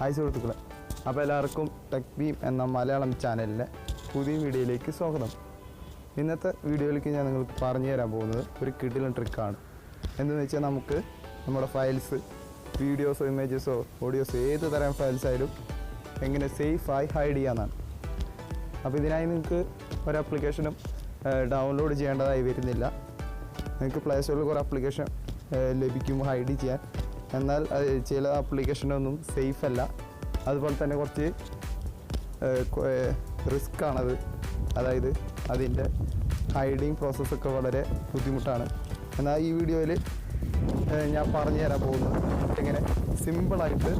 Hi സുഹൃത്തുക്കളെ അപ്പോൾ എല്ലാവർക്കും ടെക് ബീം എന്ന മലയാളം ചാനലിലെ പുതിയ വീഡിയോയിലേക്ക് സ്വാഗതം. ഇന്നത്തെ വീഡിയോയിലേക്ക് ഞാൻ നിങ്ങൾക്ക് പറഞ്ഞു തരാൻ പോകുന്നത് ഒരു കിടിലൻ ട്രിക്കാണ് എന്തെന്ന് വെച്ചാൽ നമുക്ക് നമ്മുടെ ഫയൽസ് വീഡിയോസോ ഇമേജസോ ഓഡിയോസോ ഏത് തരം ഫയൽസ് ആയാലും എങ്ങനെ സേഫായി ഹൈഡ് ചെയ്യാമെന്നാണ് അപ്പോൾ ഇതിനായി നിങ്ങൾക്ക് ഒരു ആപ്ലിക്കേഷനും ഡൗൺലോഡ് ചെയ്യേണ്ടതായി വരുന്നില്ല. നിങ്ങൾക്ക് പ്ലേ സ്റ്റോറിൽ കുറേ ആപ്ലിക്കേഷൻ ലഭിക്കും ഹൈഡ് ചെയ്യാൻ. എന്നാൽ ചില ആപ്ലിക്കേഷനൊന്നും സേഫ് അല്ല. അതുപോലെ തന്നെ കുറച്ച് റിസ്ക് ആണത്. അതായത് അതിന്റെ ഹൈഡിങ് പ്രോസസ്സൊക്കെ വളരെ ബുദ്ധിമുട്ടാണ്. എന്നാൽ ഈ വീഡിയോയിൽ ഞാൻ പറഞ്ഞു തരാൻ പോകുന്നത് എങ്ങനെ സിമ്പിളായിട്ട്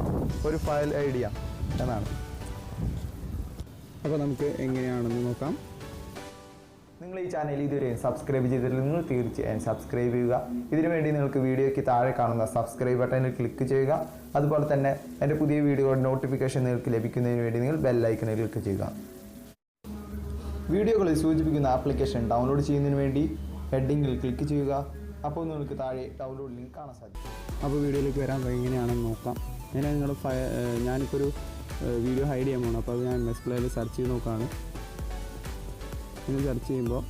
ഒരു ഫയൽ ഐഡിയ എന്നാണ്. അപ്പോൾ നമുക്ക് എങ്ങനെയാണെന്ന് നോക്കാം. നിങ്ങൾ ഈ ചാനൽ ഇതുവരെ സബ്സ്ക്രൈബ് ചെയ്തിട്ടില്ല നിങ്ങൾ തീർച്ചയായും സബ്സ്ക്രൈബ് ചെയ്യുക. ഇതിനു വേണ്ടി നിങ്ങൾക്ക് വീഡിയോയ്ക്ക് താഴെ കാണുന്ന സബ്സ്ക്രൈബ് ബട്ടണിൽ ക്ലിക്ക് ചെയ്യുക. അതുപോലെ തന്നെ എന്റെ പുതിയ വീഡിയോയുടെ നോട്ടിഫിക്കേഷൻ നിങ്ങൾക്ക് ലഭിക്കുന്നതിന് വേണ്ടി നിങ്ങൾ ബെല്ലൈക്കണിൽ ക്ലിക്ക് ചെയ്യുക. വീഡിയോകളിൽ സൂചിപ്പിക്കുന്ന ആപ്ലിക്കേഷൻ ഡൗൺലോഡ് ചെയ്യുന്നതിന് വേണ്ടി ഹെഡിങ്ങിൽ ക്ലിക്ക് ചെയ്യുക. അപ്പോൾ നിങ്ങൾക്ക് താഴെ ഡൗൺലോഡ് ലിങ്ക് കാണാൻ സാധിക്കും. അപ്പോൾ വീഡിയോയിലേക്ക് വരാൻ എങ്ങനെയാണെന്ന് നോക്കാം. ഞാൻ നിങ്ങൾ ഞാനിപ്പോൾ ഒരു വീഡിയോ ഹൈഡ് ചെയ്യാൻ പോകണം അപ്പോൾ അത് ഞാൻ പ്ലേയിൽ സെർച്ച് ചെയ്ത് നോക്കുകയാണ് ഇങ്ങനെ സെർച്ച് ചെയ്യുമ്പോൾ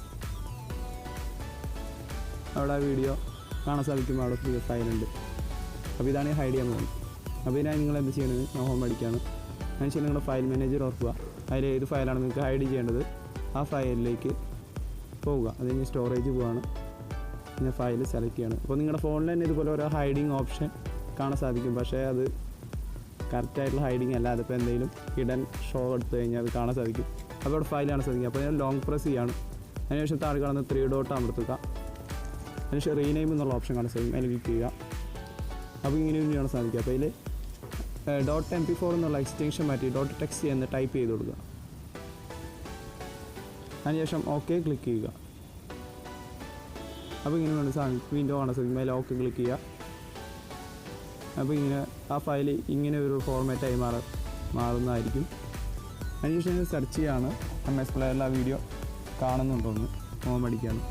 അവിടെ ആ വീഡിയോ കാണാൻ സാധിക്കുമ്പോൾ അവിടെ ഫ്രീ ഫയലുണ്ട് അപ്പോൾ ഇതാണ് ഹൈഡ് ചെയ്യാൻ പോകുന്നത്. അപ്പോൾ ഇതിനായി നിങ്ങൾ എന്ത് ചെയ്യണത്? ഞാൻ ഹോം അടിക്കുകയാണ് അതിനുശേഷം നിങ്ങളുടെ ഫയൽ മാനേജർ ഓർക്കുക. അതിൽ ഏത് ഫയലാണ് നിങ്ങൾക്ക് ഹൈഡ് ചെയ്യേണ്ടത്? ആ ഫയലിലേക്ക് പോവുക. അത് കഴിഞ്ഞ് സ്റ്റോറേജ് പോവുകയാണ് പിന്നെ ഫയൽ സെലക്ട് ചെയ്യണം. അപ്പോൾ നിങ്ങളുടെ ഫോണിൽ തന്നെ ഇതുപോലെ ഓരോ ഹൈഡിങ് ഓപ്ഷൻ കാണാൻ സാധിക്കും. പക്ഷേ അത് കറക്റ്റായിട്ടുള്ള ഹൈഡിങ് അല്ല. അതിപ്പോൾ എന്തെങ്കിലും ഹിഡൻ ഷോ എടുത്തു കഴിഞ്ഞാൽ അത് കാണാൻ സാധിക്കും. അപ്പോൾ അവിടെ ഫയൽ കാണാൻ സാധിക്കും. അപ്പോൾ ഞാൻ ലോങ് പ്രസ് ചെയ്യാണ്. അതിനുശേഷം താഴെ കാണുന്ന ത്രീ ഡോട്ട് അമർത്തുക അതിനുശേഷം റീനെയിം എന്നുള്ള ഓപ്ഷൻ കാണാൻ സാധിക്കും. ക്ലിക്ക് ചെയ്യുക. അപ്പോൾ ഇങ്ങനെ കാണാൻ സാധിക്കും. അപ്പോൾ ഇതിൽ ഡോട്ട് എം പി ഫോർ എന്നുള്ള എക്സ്റ്റൻഷൻ മാറ്റി ഡോട്ട് ടെക്സ്റ്റ് എന്ന് ടൈപ്പ് ചെയ്ത് കൊടുക്കുക. അതിനുശേഷം ഓക്കെ ക്ലിക്ക് ചെയ്യുക. അപ്പോൾ ഇങ്ങനെ വേണ്ട സാധിക്കും വിൻഡോ കാണാൻ സാധിക്കും. അതിൽ ഓക്കെ ക്ലിക്ക് ചെയ്യുക. അപ്പോൾ ഇങ്ങനെ ആ ഫയൽ ഇങ്ങനെ ഒരു ഫോർമാറ്റായി മാറ മാറുന്നതായിരിക്കും. അതിനുശേഷം സെർച്ച് ചെയ്യാണ്. എം എസ് പ്ലെയറിൽ ആ വീഡിയോ കാണുന്നുണ്ടോന്ന് ഹോം അടിക്കാണ്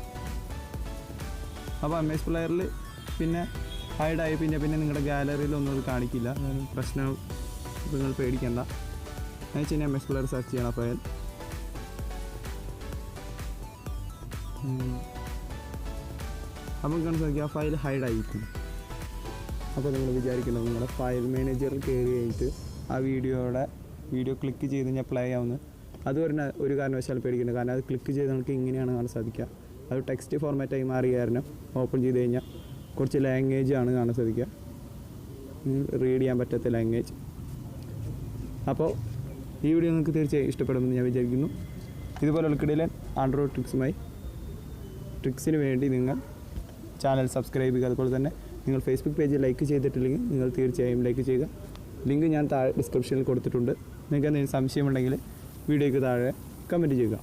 അപ്പോൾ എം എസ് പ്ലെയറിൽ പിന്നെ ഹൈഡായി പിന്നെ പിന്നെ നിങ്ങളുടെ ഗാലറിയിലൊന്നും അത് കാണിക്കില്ല. പ്രശ്നം നിങ്ങൾ പേടിക്കണ്ട. എന്ന് വെച്ച് എം എസ് പ്ലെയർ സെർച്ച് ചെയ്യണം അപ്പോൾ അപ്പോൾ സാധിക്കും ആ ഫയൽ ഹൈഡായിരിക്കും അപ്പോൾ നിങ്ങൾ വിചാരിക്കുന്നത് നിങ്ങളുടെ ഫയൽ മാനേജറിൽ കയറി കഴിഞ്ഞിട്ട് ആ വീഡിയോയുടെ വീഡിയോ ക്ലിക്ക് ചെയ്ത് കഴിഞ്ഞാൽ പ്ലേ ആവുന്നത് അത് ഒരു ഒരു കാരണവശാലും പേടിക്കുന്നത് കാരണം അത് ക്ലിക്ക് ചെയ്ത് നമുക്ക് ഇങ്ങനെയാണ് കാണാൻ സാധിക്കുക. അത് ടെക്സ്റ്റ് ഫോർമാറ്റായി മാറിയ കാരണം ഓപ്പൺ ചെയ്ത് കഴിഞ്ഞാൽ കുറച്ച് ലാംഗ്വേജ് ആണ് കാണാൻ സാധിക്കുക. റീഡ് ചെയ്യാൻ പറ്റാത്ത ലാംഗ്വേജ് അപ്പോൾ ഈ വീഡിയോ നിങ്ങൾക്ക് തീർച്ചയായും ഇഷ്ടപ്പെടുമെന്ന് ഞാൻ വിചാരിക്കുന്നു. ഇതുപോലുള്ള കിടയിലെ ആൻഡ്രോയിഡ് ട്രിക്സുമായി ട്രിക്സിന് വേണ്ടി നിങ്ങൾ ചാനൽ സബ്സ്ക്രൈബ് ചെയ്യുക. അതുപോലെ തന്നെ നിങ്ങൾ ഫേസ്ബുക്ക് പേജ് ലൈക്ക് ചെയ്തിട്ടില്ലെങ്കിൽ നിങ്ങൾ തീർച്ചയായും ലൈക്ക് ചെയ്യുക. ലിങ്ക് ഞാൻ താഴെ ഡിസ്ക്രിപ്ഷനിൽ കൊടുത്തിട്ടുണ്ട്. നിങ്ങൾക്ക് എന്തെങ്കിലും സംശയമുണ്ടെങ്കിൽ വീഡിയോയ്ക്ക് താഴെ കമന്റ് ചെയ്യുക.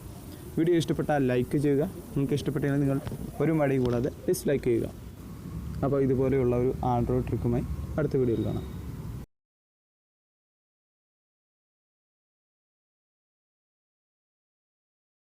വീഡിയോ ഇഷ്ടപ്പെട്ടാൽ ലൈക്ക് ചെയ്യുക. നിങ്ങൾക്ക് ഇഷ്ടപ്പെട്ടെങ്കിൽ നിങ്ങൾ ഒരു മടി കൂടാതെ ഡിസ്ലൈക്ക് ചെയ്യുക. അപ്പോൾ ഇതുപോലെയുള്ള ഒരു ആൻഡ്രോയിഡ് ട്രിക്കുമായി അടുത്ത വീഡിയോയിൽ കാണാം.